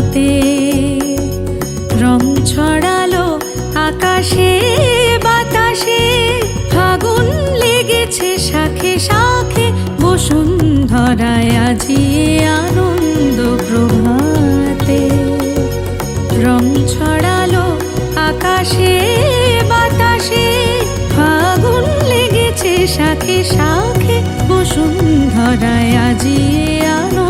রাতে রং ছড়ালো আকাশে, বাতাসে। ফাগুন লেগেছে শাখে শাখে। বসুন্ধরায় আজি আনন্দ প্রভাতে। রং ছড়ালো আকাশে, বাতাসে। ফাগুন লেগেছে শাখে শাখে। বসুন্ধরায় আজি আনন্দ